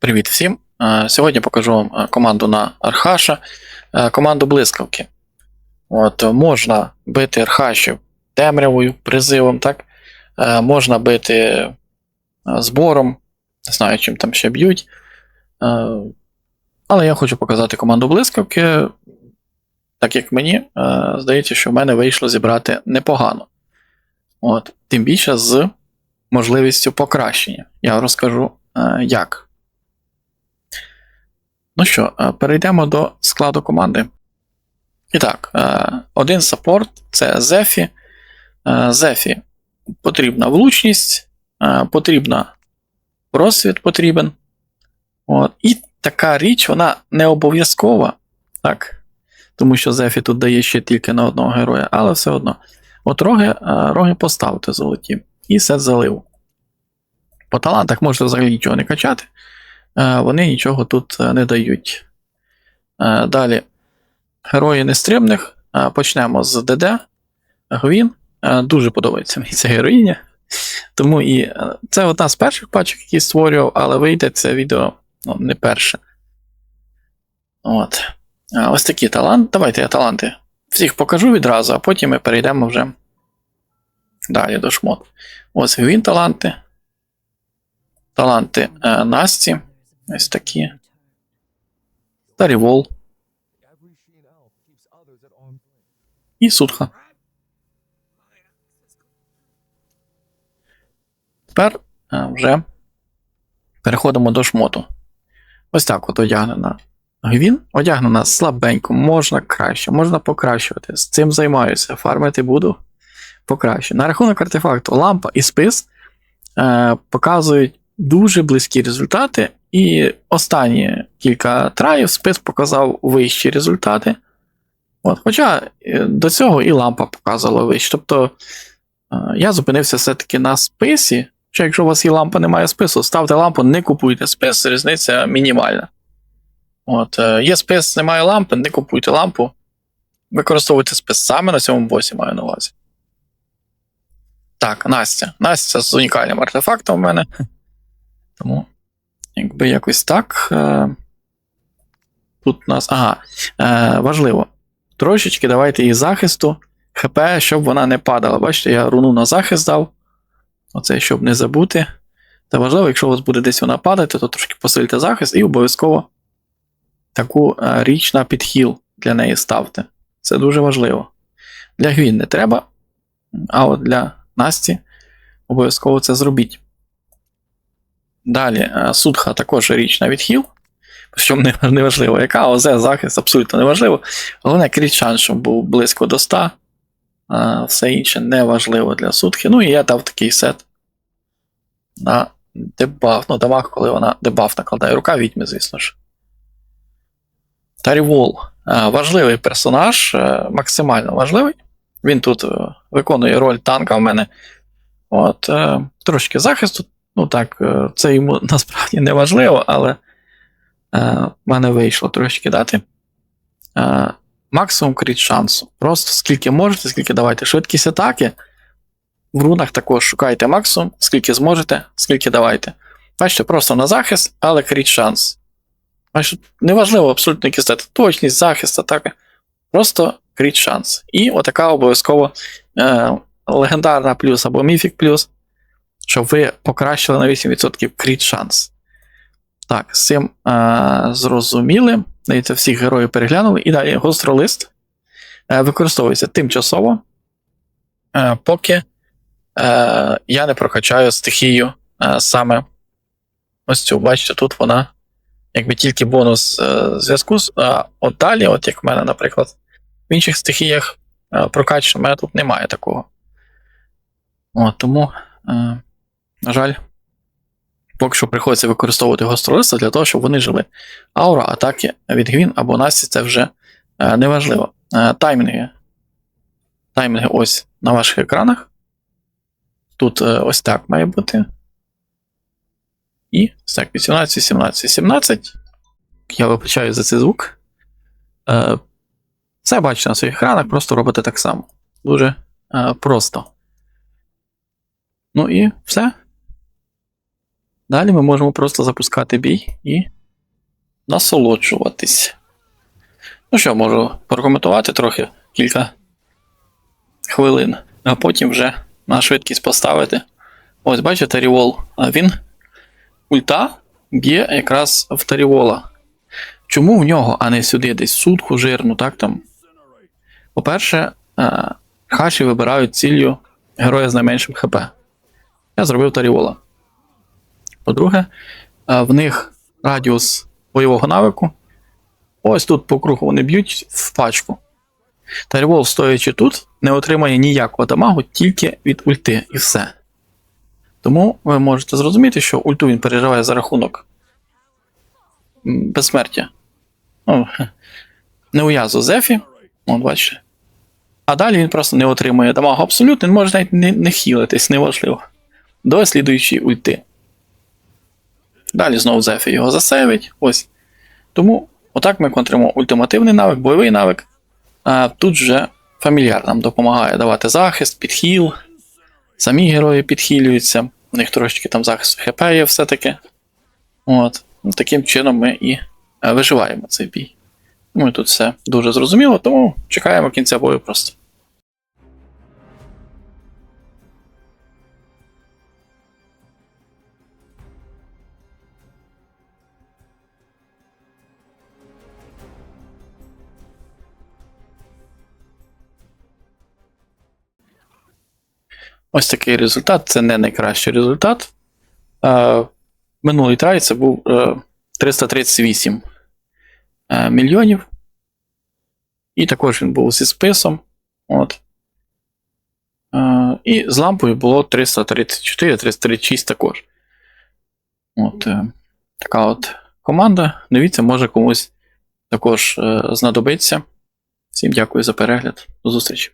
Привіт всім! Е, Сьогодні покажу вам е, команду на Архаша, е, команду блискавки. От, можна бити архашів темрявою, призивом, так? Можна бити збором, не знаю, чим там ще б'ють. Але я хочу показати команду блискавки. Так як мені здається, що в мене вийшло зібрати непогано. От, тим більше з можливістю покращення. Я розкажу як. Ну що, е, перейдемо до складу команди. І так, е, один саппорт це Зефі. Е, Зефі потрібна влучність, потрібна просвіт потрібен. От. І така річ, вона не обов'язкова, так? Тому що Зефі тут дає ще тільки на одного героя, але все одно. От роги, роги поставте золоті. І сет залив. По талантах можете взагалі нічого не качати. Е, Вони нічого тут е, не дають. Е, Далі. Герої нестримних. Е, Почнемо з ДД. Гвін. Дуже подобається мені ця героїня. Тому і це одна з перших пачок, які створював, але вийде це відео ну, не перше. От. Ось такі таланти. Давайте я таланти. Всіх покажу відразу, а потім ми перейдемо вже далі до шмот. Ось Гвін таланти. Таланти е, Насті. Ось такі. Тарівол і Судха. Тепер е, вже переходимо до шмоту. Ось так от одягнена Гвін. Одягнена слабенько, можна краще, можна покращувати. З цим займаюся. Фармити буду покраще. На рахунок артефакту лампа і спис е, показують дуже близькі результати. І останні кілька траїв спис показав вищі результати. От, Хоча е, до цього і лампа показувала вищі. Тобто е, я зупинився все-таки на списі. Що якщо у вас є лампа, немає спису, ставте лампу, не купуйте спис, різниця мінімальна. От, е, Є спис, немає лампи, не купуйте лампу. Використовуйте спис саме на цьому босі, маю на увазі. Так, Настя. Настя з унікальним артефактом у мене. Тому, якби якось так. Е, Тут у нас. Ага. Е, Важливо. Трошечки давайте їй захисту. ХП, щоб вона не падала. Бачите, я руну на захист дав. Оце, щоб не забути. Та важливо, якщо у вас буде десь вона падати, то трошки посильте захист і обов'язково таку е, річ на підхіл для неї ставте. Це дуже важливо. Для Гвін не треба, а от для Насті обов'язково це зробіть. Далі, е, судха також річ на відхіл. Причому не, не важливо, яка ОЗ захист абсолютно не важливо. Головне, кріт шанс, щоб був близько до 100. А все інше не важливо для сутхи. Ну і я дав такий сет на дебаф. Ну, дамаг, коли вона дебаф накладає. Рука відьми, звісно ж. Тарівол. Е, Важливий персонаж, е, максимально важливий. Він тут е, виконує роль танка в мене. От, е, Трошки захисту. Ну так, е, це йому насправді не важливо, але е, в мене вийшло трошки дати. Е, максимум кріт шансу. Просто скільки можете, скільки давайте. Швидкість атаки. В рунах також шукайте максимум, скільки зможете, скільки давайте. Бачите, просто на захист, але кріт шанс. Бачите, неважливо абсолютно які стати. Точність, захист, атака. Просто кріт шанс. І отака обов'язково е, легендарна плюс або міфік плюс, щоб ви покращили на 8% кріт шанс. Так, з цим е, зрозуміли. Дивіться, всіх героїв переглянули. І далі гостролист е, використовується тимчасово, е, поки е, я не прокачаю стихію е, саме ось цю. Бачите, тут вона якби тільки бонус е, зв'язку. з- А от далі, от як в мене, наприклад, в інших стихіях е, прокачано, в мене тут немає такого. От, тому, е, на жаль, поки що приходиться використовувати гостролиста для того, щоб вони жили. Аура атаки від Гвін або Насті це вже е, неважливо. Е, таймінги. Таймінги ось на ваших екранах. Тут е, ось так має бути. І ось так, 18, 17, 17. Я вибачаю за цей звук. Е, Це бачите на своїх екранах, просто робите так само. Дуже е, просто. Ну і все. Далі ми можемо просто запускати бій і насолоджуватись. Ну що, можу прокоментувати трохи кілька хвилин, а потім вже на швидкість поставити. Ось, бачите, Рівол, а він ульта б'є якраз в Тарівола. Чому в нього, а не сюди, десь сутку жирну, так там? По-перше, е, хаші вибирають ціллю героя з найменшим ХП. Я зробив Тарівола. По-друге, е, в них радіус бойового навику. Ось тут по кругу вони б'ють в пачку. Тарівол, стоячи тут, не отримає ніякого дамагу тільки від ульти і все. Тому ви можете зрозуміти, що ульту він переживає за рахунок безсмертя. Ну, не уязу Зефі. От бачите. А далі він просто не отримує дамагу абсолютно, він може навіть не, не хілитись, неважливо. До слідуючої ульти. Далі знову Зефі його засейвить. Ось. Тому отак ми контримо ультимативний навик, бойовий навик. А тут вже фамільяр нам допомагає давати захист, підхіл. Самі герої підхилюються. У них трошечки там захист ХП є все-таки. От. Ну, Таким чином ми і е, виживаємо цей бій. Ну і тут все дуже зрозуміло, тому чекаємо кінця бою просто. Ось такий результат. Це не найкращий результат. Е, минулий трай це був е, 338 е, мільйонів. І також він був зі списом. От. Е, і з лампою було 334-336 також. От, е, така от команда. Дивіться, може комусь також е, знадобиться. Всім дякую за перегляд. До зустрічі.